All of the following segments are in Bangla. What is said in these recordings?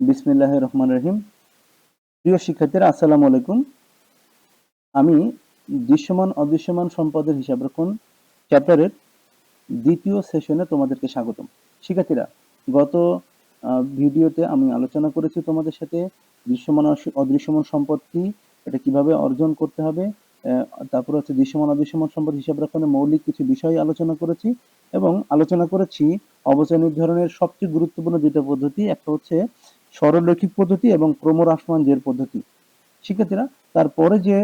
বিসমিল্লাহ রহমান রহিম। প্রিয় শিক্ষার্থীরা, আসসালামু আলাইকুম। আমি দৃশ্যমান, অদৃশ্যমান সম্পদের হিসাব রাখুন চ্যাপ্টারের দ্বিতীয় সেশনে তোমাদেরকে স্বাগতম। শিক্ষার্থীরা, গত ভিডিওতে আমি আলোচনা করেছি তোমাদের সাথে দৃশ্যমান, অদৃশ্যমান সম্পদ কি এটা কীভাবে অর্জন করতে হবে তারপর হচ্ছে দৃশ্যমান, অদৃশ্যমান সম্পদ হিসাব রাখনের মৌলিক কিছু বিষয় আলোচনা করেছি এবং আলোচনা করেছি অবচয় নির্ধারণের সবচেয়ে গুরুত্বপূর্ণ দুটো পদ্ধতি। একটা হচ্ছে সরলরৈখিক পদ্ধতি এবং ক্রমহ্রাসমান জের পদ্ধতি। শিক্ষার্থীরা, তারপরে যে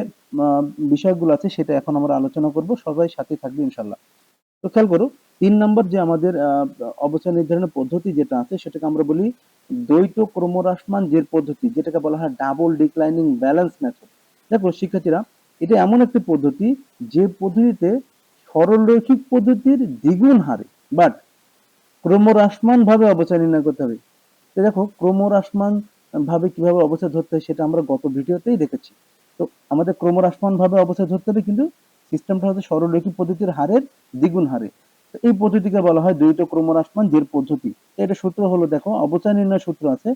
বিষয়গুলো আছে সেটা এখন আমরা আলোচনা করব। সবাই সাথে থাকবে ইনশাল্লাহ তো খেয়াল করো, তিন নম্বর যে আমাদের অবচয় নির্ধারণের পদ্ধতি যেটা আছে সেটাকে আমরা বলি দ্বৈত ক্রমহ্রাসমান জের পদ্ধতি, যেটাকে বলা হয় ডাবল ডিক্লাইনিং ব্যালেন্স মেথড। দেখো শিক্ষার্থীরা, এটা এমন একটি পদ্ধতি যে পদ্ধতিতে সরলরৈখিক পদ্ধতির দ্বিগুণ হারে, বাট ক্রমহ্রাসমান ভাবে অবচয় নির্ণয় করতে হবে। তো দেখো, ক্রমহ্রাসমান ভাবে কীভাবে অবস্থায় ধরতে হয় সেটা আমরা গত ভিডিওতেই দেখেছি। তো আমাদের ক্রমহ্রাসমান ভাবে অবস্থায় ধরতে হবে কিন্তু সিস্টেমটা হচ্ছে সরলরৈখিক পদ্ধতির হারের দ্বিগুণ হারে। তো এই পদ্ধতিকে বলা হয় দ্বৈত ক্রমহ্রাসমান জের পদ্ধতি। এটা সূত্র হলো দেখো অবচয় নির্ণয় সূত্র আছে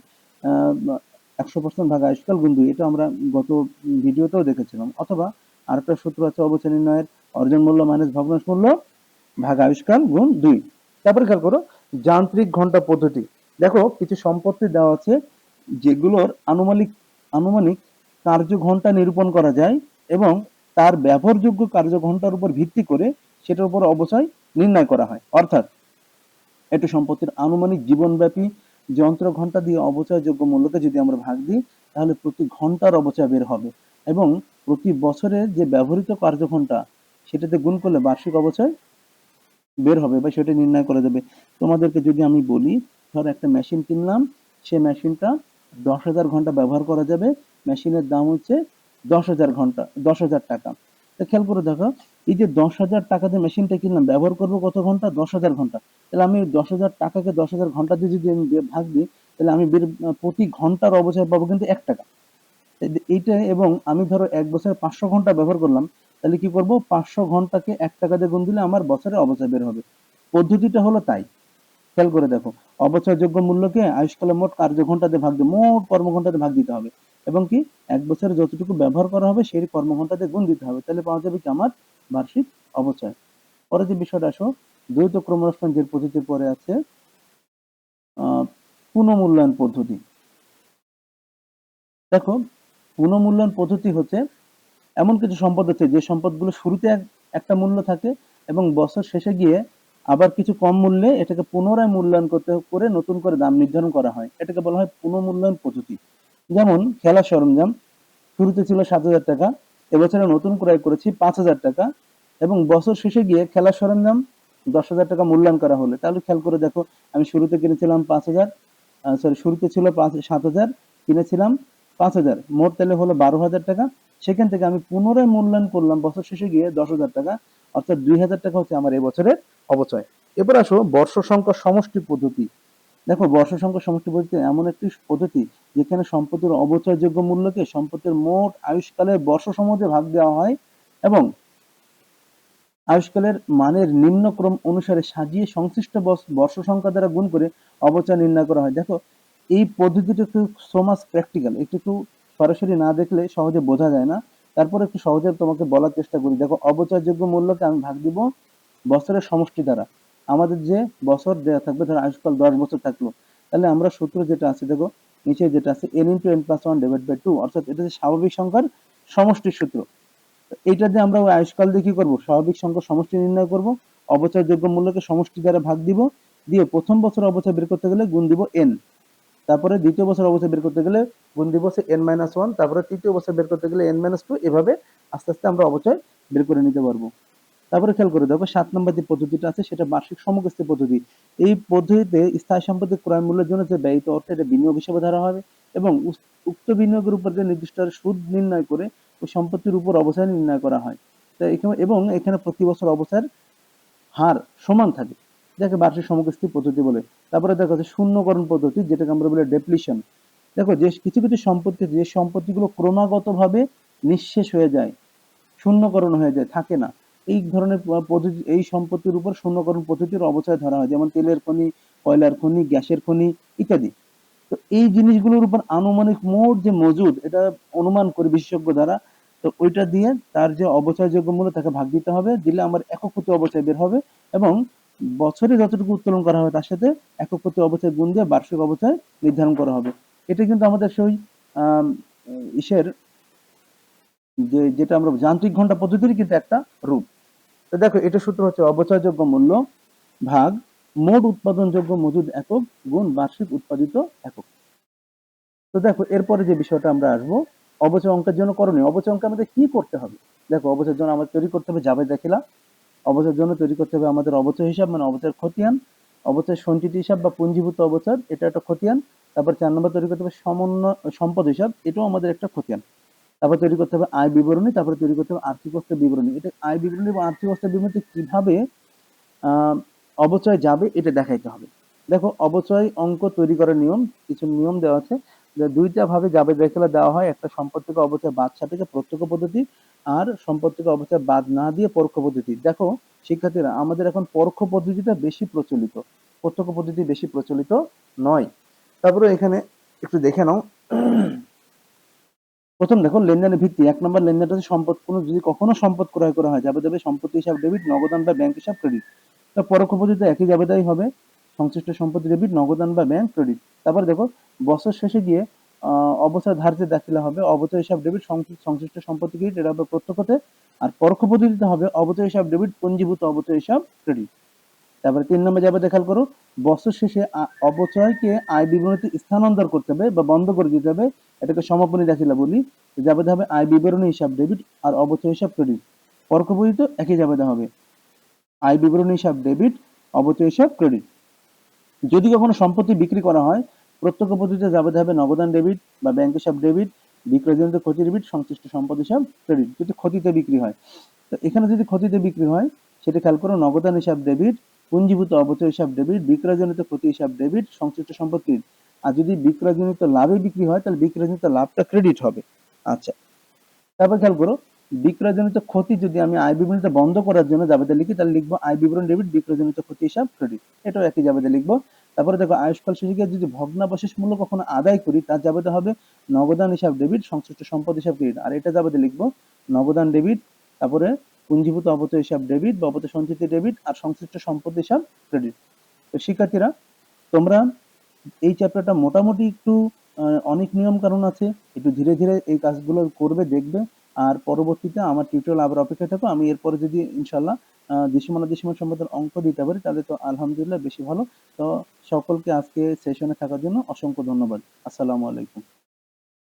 একশো পার্সেন্ট ভাগ আয়ুষ্কাল গুণ দুই, এটা আমরা গত ভিডিওতেও দেখেছিলাম। অথবা আরেকটা সূত্র আছে অবচয় নির্ণয়ের অর্জন মূল্য মাইনাস ভগ্নাংশ মূল্য ভাগ আয়ুষ্কাল গুণ দুই। তারপরে খেয়াল করো, যান্ত্রিক ঘণ্টা পদ্ধতি। দেখো, কিছু সম্পত্তি দেওয়া আছে যেগুলোর আনুমানিক আনুমানিক কার্য ঘণ্টা নিরূপণ করা যায় এবং তার ব্যবহারযোগ্য কার্য ঘণ্টার উপর ভিত্তি করে সেটার উপর অবচয় নির্ণয় করা হয়। অর্থাৎ, একটি সম্পত্তির আনুমানিক জীবনব্যাপী যন্ত্র ঘণ্টা দিয়ে অবচয়যোগ্য মূল্যকে যদি আমরা ভাগ দিই, তাহলে প্রতি ঘণ্টার অবচয় বের হবে এবং প্রতি বছরের যে ব্যবহৃত কার্য ঘণ্টা সেটাতে গুণ করলে বার্ষিক অবচয় বের হবে বা সেটা নির্ণয় করা যাবে। তোমাদেরকে যদি আমি বলি, ধর একটা মেশিন কিনলাম সে মেশিনটা দশ হাজার ঘণ্টা ব্যবহার করা যাবে। মেশিনের দাম হচ্ছে দশ হাজার ঘণ্টা, দশ হাজার টাকা। তো খেয়াল করে দেখো, এই যে দশ হাজার টাকা দিয়ে মেশিনটা কিনলাম, ব্যবহার করব কত ঘণ্টা? দশ হাজার ঘণ্টা। তাহলে আমি দশ হাজার টাকাকে দশ হাজার ঘণ্টা দিয়ে যদি আমি ভাগ দিই, তাহলে আমি প্রতি ঘণ্টার অবচয় পাবো কিন্তু এক টাকা। এই- এইটা এবং আমি ধরো এক বছরে পাঁচশো ঘণ্টা ব্যবহার করলাম তাহলে কি করব? পাঁচশো ঘন্টাকে এক টাকা দিয়ে গুণ দিলে আমার বছরে অবচয় বের হবে। পদ্ধতিটা হলো তাই। খেয়াল করে দেখো, অবচয়যোগ্য মূল্যকে আয়ুষ্কালের মোট কার্য ঘণ্টা দিয়ে ভাগ দিয়ে, মোট কর্মঘন্টা দিয়ে ভাগ দিতে হবে। এবং কি, এক বছরে যতটুকু ব্যবহার করা হবে, সেই কর্মঘন্টা দিয়ে গুণ দিতে হবে। তাহলে পাওয়া যাবে কি আমার বার্ষিক অবচয়। পরে যে বিষয়টা, আসো। দ্বৈত ক্রমহ্রাসমান যে পদ্ধতির পরে আছে পুনঃমূল্যায়ন পদ্ধতি। দেখো, পুনঃমূল্যায়ন পদ্ধতি হচ্ছে এমন কিছু সম্পদ আছে, যে সম্পদগুলো শুরুতে একটা মূল্য থাকে এবং বছর শেষে গিয়ে আবার কিছু কম মূল্যে এটাকে পুনরায় মূল্যায়ন করতে করে নতুন করে দাম নির্ধারণ করা হয়। এটাকে বলা হয় পুনঃমূল্যায়ন পদ্ধতি। যেমন, খেলার সরঞ্জাম, শুরুতে ছিল সাত হাজার টাকা, এবছরে নতুন ক্রয় করেছি পাঁচ হাজার টাকা এবং বছর শেষে গিয়ে খেলার সরঞ্জাম দশ হাজার টাকা মূল্যায়ন করা হলে। তাহলে খেয়াল করে দেখো, আমি শুরুতে কিনেছিলাম পাঁচ হাজার সরি শুরুতে ছিল পাঁচ, সাত হাজার, কিনেছিলাম পাঁচ হাজার। মোট তাহলে হলো বারো হাজার টাকা। সেখান থেকে আমি পুনরায় মূল্যায়ন করলাম বছর শেষে গিয়ে দশ হাজার টাকা, অর্থাৎ দুই হাজার টাকা হচ্ছে আমার এবছরের অবচয় এবার আসো বর্ষ সংখ্যা সমষ্টি পদ্ধতি। দেখো, বর্ষ সংখ্যা সমষ্টি পদ্ধতি এমন একটি পদ্ধতি যেখানে সম্পত্তির অবচয়যোগ্য মূল্যকে সম্পত্তির মোট আয়ুষ্কালের বর্ষ সমাজে ভাগ দেওয়া হয় এবং আয়ুষ্কালের মানের নিম্নক্রম অনুসারে সাজিয়ে সংশ্লিষ্ট বর্ষ সংখ্যা দ্বারা গুণ করে অবচয় নির্ণয় করা হয়। দেখো, এই পদ্ধতিটা একটু সমাজ প্র্যাকটিক্যাল একটু একটু সরাসরি না দেখলে সহজে বোঝা যায় না। তারপর একটু সহজে তোমাকে বলার চেষ্টা করি। দেখো, অবচয়যোগ্য মূল্যকে আমি ভাগ দিব বছরের সমষ্টি দ্বারা। আমাদের যে বছর দেওয়া থাকবে, ধর আয়ুষ্কাল দশ বছর থাকল, তাহলে আমরা সূত্র যেটা আছে, দেখো, নিচে যেটা আছে N into N plus one divide by two অর্থাৎ এটা স্বাভাবিক সংখ্যার সমষ্টির সূত্র। এইটা দিয়ে আমরা আয়ুষ্কাল দিয়ে কি করব? স্বাভাবিক সংখ্যা সমষ্টি নির্ণয় করব, অবচয়যোগ্য মূল্যকে সমষ্টি দ্বারা ভাগ দিব, দিয়ে প্রথম বছর অবচয় বের করতে গেলে গুণ দিব এন তারপরে দ্বিতীয় বছর অবচয় বের করতে গেলে গুণ দিব হচ্ছে এন মাইনাস ওয়ান তারপরে তৃতীয় বছর বের করতে গেলে এন মাইনাস টু এভাবে আস্তে আস্তে আমরা অবচয় বের করে নিতে পারব। তারপরে খেয়াল করে দেখো, সাত নম্বর যে পদ্ধতিটা আছে, সেটা বার্ষিক সমকিস্তি পদ্ধতি। এই পদ্ধতিতে স্থায়ী সম্পত্তি ক্রয় মূল্যের জন্য যে ব্যয়িত অর্থ, এটা বিনিয়োগ হিসেবে ধরা হবে এবং উক্ত বিনিয়োগের উপর যে নির্দিষ্ট সুদ নির্ণয় করে ওই সম্পত্তির উপর অবচয় নির্ণয় করা হয়। এবং এখানে প্রতি বছর অবচয়ের হার সমান থাকে। যাকে বার্ষিক সমকিস্তি পদ্ধতি বলে। তারপরে দেখো যে শূন্যকরণ পদ্ধতি, যেটাকে আমরা বলি ডেপ্লিশন দেখো যে কিছু কিছু সম্পত্তি, যে সম্পত্তিগুলো ক্রমাগতভাবে নিঃশেষ হয়ে যায়, শূন্যকরণ হয়ে যায়, থাকে না। এই ধরনের পদ্ধতি, এই সম্পত্তির উপর শূন্যকরণ পদ্ধতির অবচয় ধরা হয়, যেমন তেলের খনি, কয়লার খনি, গ্যাসের খনি ইত্যাদি। তো এই জিনিসগুলোর উপর আনুমানিক মোট যে মজুদ, এটা অনুমান করে বিশেষজ্ঞ দ্বারা, তো ওইটা দিয়ে তার যে অবচয়যোগ্য মূল্য তাকে ভাগ দিতে হবে, দিলে আমার একক প্রতি অবচয় বের হবে এবং বছরে যতটুকু উত্তোলন করা হবে তার সাথে একক প্রতি অবচয় গুণ দিয়ে বার্ষিক অবচয় নির্ধারণ করা হবে। এটা কিন্তু আমাদের সেই ইসের যে, যেটা আমরা যান্ত্রিক ঘণ্টা পদ্ধতির কিন্তু একটা রূপ। তো দেখো, এটা সূত্র হচ্ছে অবচয়যোগ্য মূল্য ভাগ মোট উৎপাদনযোগ্য মজুদ একক গুণ বার্ষিক উৎপাদিত একক। তো দেখো, এরপরে যে বিষয়টা আমরা আসব, অবচয় অঙ্কের জন্য করণীয়। অবচয় অঙ্কে আমাদের কি করতে হবে? দেখো, অবচয়ের জন্য আমাদের তৈরি করতে হবে যাবে দেখিলা অবচয়ের জন্য তৈরি করতে হবে আমাদের অবচয় হিসাব মানে অবচয়ের খতিয়ান। অবচয় সঞ্চিত হিসাব বা পুঞ্জীভূত অবচয় এটা একটা খতিয়ান। তারপর চার নম্বর তৈরি করতে হবে সমন্বয় সম্পদ হিসাব, এটাও আমাদের একটা খতিয়ান। তারপর তৈরি করতে হবে আয় বিবরণী, তারপরে তৈরি করতে হবে আর্থিক অবস্থার বিবরণী। এটা আয় বিবরণী এবং আর্থিক অবস্থার বিবরণীতে কীভাবে অবচয় যাবে, এটা দেখাইতে হবে। দেখো, অবচয় অঙ্ক তৈরি করার নিয়ম, কিছু নিয়ম দেওয়া আছে। দুইটা ভাবে যাবে দেখলে দেওয়া হয়, একটা সম্পদ থেকে অবচয় বাদ সাপেক্ষে প্রত্যক্ষ পদ্ধতি আর সম্পদ থেকে অবচয় বাদ না দিয়ে পরোক্ষ পদ্ধতি। দেখো, শিক্ষার্থীরা, আমাদের এখন পরোক্ষ পদ্ধতিটা বেশি প্রচলিত, প্রত্যক্ষ পদ্ধতি বেশি প্রচলিত নয়। তারপরে এখানে একটু দেখে নাও। প্রথম দেখো, লেনদেনের ভিত্তি। এক নম্বর লেনদেনটা হচ্ছে সম্পদ। কোনো যদি কখনো সম্পদ ক্রয় করা হয় যাবে যাবে সম্পত্তি হিসাব, ডেবিট, নগদান বা ব্যাংক হিসাব, ক্রেডিট। পরোক্ষ পদ্ধতিতে একই যাবেদাই হবে। সংশ্লিষ্ট সম্পত্তি ডেবিট নগদান বা ব্যাংক ক্রেডিট তারপর দেখো, বছর শেষে গিয়ে অবচয় ধার্যে দাখিলা হবে। অবচয় হিসাব ডেবিট সংশ্লিষ্ট সম্পত্তি ক্রেডিট এটা হবে প্রত্যক্ষতে। আর পরোক্ষ পদ্ধতিতে হবে অবচয় হিসাব ডেবিট পঞ্জীভূত অবচয় হিসাব ক্রেডিট তারপরে তিন নম্বর যাবে দেখাল করো, বছর শেষে অবচয়কে আয় বিবরণীতে স্থানান্তর করতে হবে বা বন্ধ করে দিতে হবে। এটাকে সমাপনী দাখিলা বলি। যাবে হবে আয় বিবরণী হিসাব ডেবিট আর অবচয় হিসাব ক্রেডিট পরোক্ষ পদ্ধতিতে একই যাবে হবে। আয় বিবরণী হিসাব ডেবিট অবচয় হিসাব ক্রেডিট যদি কখনো সম্পত্তি বিক্রি করা হয়, প্রত্যক্ষ পদ্ধতিতে যাবে হবে নগদান ডেবিট বা ব্যাংক হিসাব ডেবিট বিক্রয়জনিত ক্ষতি ডেবিট, সংশ্লিষ্ট সম্পদ হিসাব ক্রেডিট যদি ক্ষতিতে বিক্রি হয়। তো এখানে যদি ক্ষতিতে বিক্রি হয়, সেটা খেয়াল করো নগদান হিসাব ডেবিট, পুঞ্জীভূত অবচয় হিসাব ডেবিট বিক্রয়জনিত ক্ষতি হিসাব ডেবিট, সংশ্লিষ্ট ক্রেডিট আর যদি বিক্রয়জনিত লাভে বিক্রি হয়, তাহলে বিক্রয়জনিত লাভটা ক্রেডিট হবে। আচ্ছা। তারপর খেয়াল করো বিক্রয়জনিত ক্ষতি যদি আমি আয় বিবরণীতে বন্ধ করার জন্য জাবেদা লিখি, তাহলে লিখব আয় বিবরণ ডেবিট বিক্রয়জনিত ক্ষতি হিসাব ক্রেডিট এটাও একই জাবেদা লিখব। তারপরে দেখো, আয়ুষ্কাল শেষে যদি ভগ্নাবশেষ মূল্য কখনো আদায় করি, তার জাবেদা হবে নগদান হিসাব ডেবিট সংশ্লিষ্ট সম্পদ হিসাব ক্রেডিট আর এটা জাবেদা লিখব, নগদান ডেবিট তারপরে পুঞ্জীভূত অবচয় হিসাব ডেবিট বা অবচয় সঞ্চিত ডেবিট আর সংশ্লিষ্ট সম্পদ হিসাব ক্রেডিট তো শিক্ষার্থীরা, তোমরা এই চ্যাপ্টারটা মোটামুটি একটু অনেক নিয়ম কানুন আছে, একটু ধীরে ধীরে এই কাজগুলো করবে, দেখবে। আর পরবর্তীতে আমার টিউটোরিয়াল আবার অপেক্ষা থাকো। আমি এরপরে যদি ইনশাল্লাহ দৃশ্যমান দেশমান সম্পদের অঙ্ক দিতে পারি, তাহলে তো আলহামদুলিল্লাহ বেশি ভালো। তো সকলকে আজকে সেশনে থাকার জন্য অসংখ্য ধন্যবাদ। আসসালামু আলাইকুম।